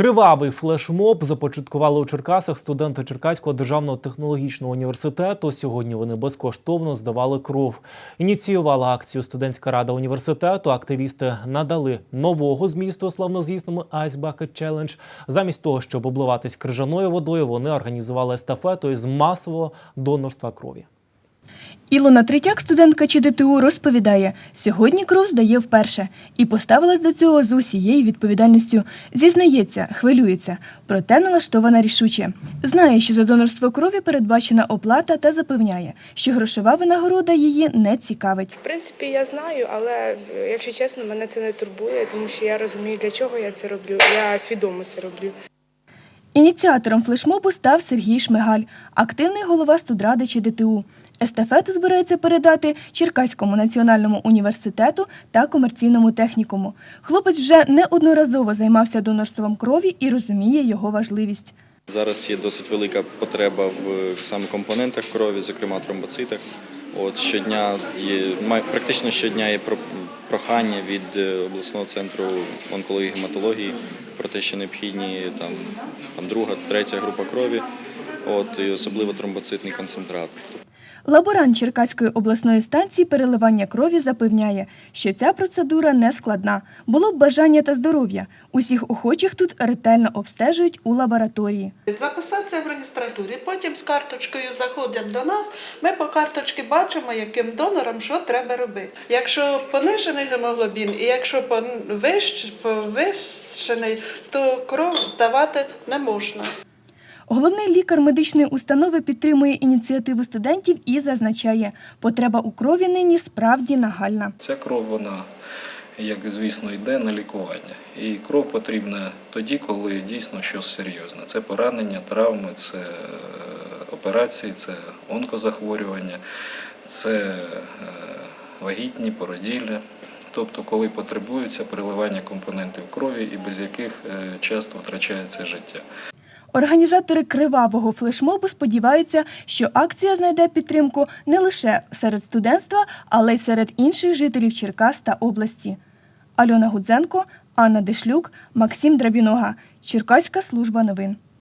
Кривавий флешмоб започаткували у Черкасах студенти Черкаського державного технологічного університету. Сьогодні вони безкоштовно здавали кров. Ініціювала акцію студентська рада університету. Активісти надали нового змісту славнозвісному Ice Bucket Challenge. Замість того, щоб обливатись крижаною водою, вони організували естафету із масового донорства крові. Ілона Третяк, студентка ЧДТУ, розповідає, сьогодні кров здає вперше і поставилась до цього з усією відповідальністю. Зізнається, хвилюється, проте налаштована рішуче. Знає, що за донорство крові передбачена оплата та запевняє, що грошова винагорода її не цікавить. В принципі, я знаю, але якщо чесно, мене це не турбує, тому що я розумію, для чого я це роблю. Я свідомо це роблю. Ініціатором флешмобу став Сергій Шмигаль, активний голова студради ЧДТУ. Естафету збирається передати Черкаському національному університету та комерційному технікуму. Хлопець вже неодноразово займався донорством крові і розуміє його важливість. Зараз є досить велика потреба в саме компонентах крові, зокрема тромбоцитах. От щодня є практично щодня є прохання від е, обласного центру онкології і гематології про те, що необхідні там, там друга, третя група крові, от і особливо тромбоцитний концентрат. Лаборант Черкаської обласної станції переливання крові запевняє, що ця процедура не складна. Було б бажання та здоров'я. Усіх охочих тут ретельно обстежують у лабораторії. Записатися в реєстратурі, потім з карточкою заходять до нас. Ми по карточці бачимо, яким донорам що треба робити. Якщо понижений гемоглобін і якщо повищений, то кров давати не можна. Головний лікар медичної установи підтримує ініціативу студентів і зазначає, потреба у крові нині справді нагальна. Ця кров, вона, як звісно, йде на лікування. І кров потрібна тоді, коли дійсно щось серйозне. Це поранення, травми, це е, операції, це онкозахворювання, це е, вагітні, породілля. Тобто, коли потребується переливання компонентів крові і без яких е, часто втрачається життя. Організатори кривавого флешмобу сподіваються, що акція знайде підтримку не лише серед студентства, але й серед інших жителів Черкас та області. Альона Гудзенко, Анна Дешлюк, Максим Драбінога. Черкаська служба новин.